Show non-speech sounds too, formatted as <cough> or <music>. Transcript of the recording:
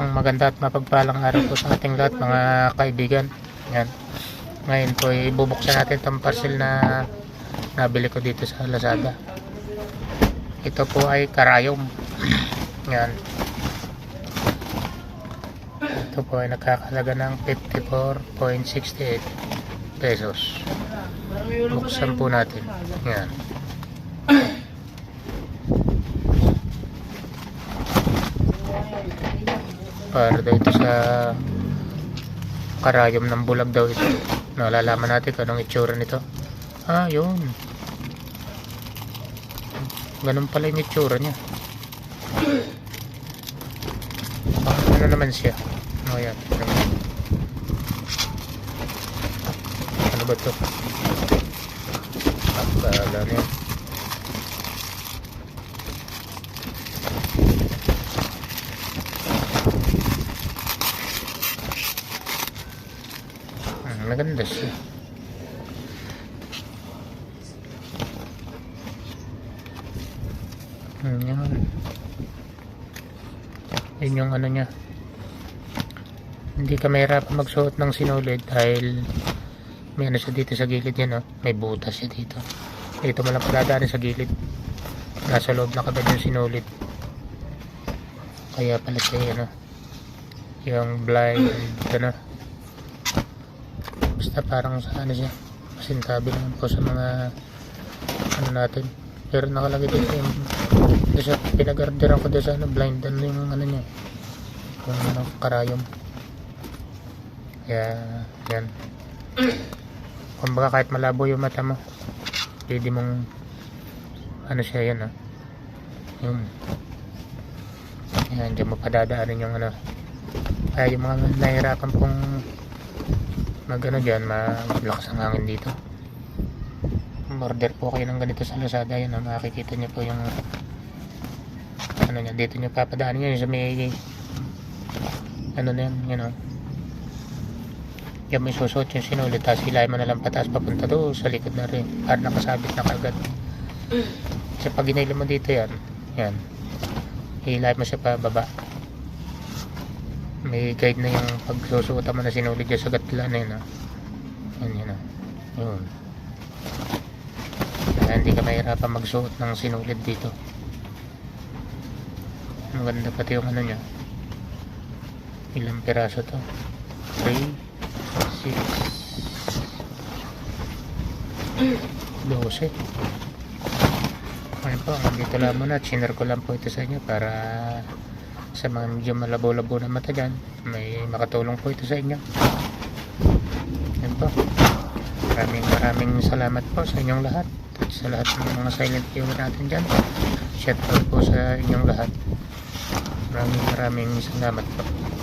maganda at mapagpalang araw po sa ating lahat mga kaibigan. Yan. Ngayon po ay bubuksan natin itong parcel na nabili ko dito sa Lazada. Ito po ay karayom. <clears throat> Yan. Ito po ay nakakalaga ng 54.68 pesos. Buksan po natin. Yan. <clears throat> Para daw ito sa karayom ng bulag daw ito. Nalalaman natin kung anong itsura nito. Ah, yun. Ganun pala yung itsura niya. Ah, ano naman siya? Ano yan? Ano ba to? Ah, bahala na. Maganda siya. Yan. Yun yung ano niya. Hindi ka mahirapan magsuot ng sinulid dahil may ano siya dito sa gilid yan, oh. May butas siya dito. Dito mo lang padadaanin sa gilid. Nasa loob na kabad yung sinulid. Kaya pala siya, ano, yung blind, ano, basta parang sa ano siya, masintabi naman po sa mga, ano natin. Pero nakalagay dito yung, sa pinag-orderan ko dito sa ano, blind, ano yung ano niya, yung ano, karayom. Kaya, yan. Kumbaga kahit malabo yung mata mo, pwede mong, ano siya yan, ah. Yung, yan, dyan mo padadaanin yung ano, kaya yung mga nahihirapan pong mag ano dyan, malakas ang hangin dito. Order po kayo ng ganito sa Lazada, yan, ah, makikita niyo po yung ano niya, dito niyo papadaanin yun sa may ano na yan, you know, yan may susot yung sinulit tapos hilahin mo na lang pataas papunta doon sa likod na rin para nakasabit na kagad sa pag mo dito yan yan. Hilahin mo siya pa baba may guide na yung pagsusuotan mo na sinulit dyan sa gatla na yun ah. yan yun ah. yun. Kaya hindi ka mahirapan magsuot ng sinulit dito. Maganda pati yung ano niya. Ilang piraso to? 3 12 ayun po dito lang muna. Chinner ko lang po ito sa inyo para sa mga medyo malabo-labo na mata dyan may makatulong po ito sa inyo. Ayun po. Maraming maraming salamat po sa inyong lahat. At sa lahat ng mga silent viewer natin dyan shout out po sa inyong lahat. Maraming maraming salamat po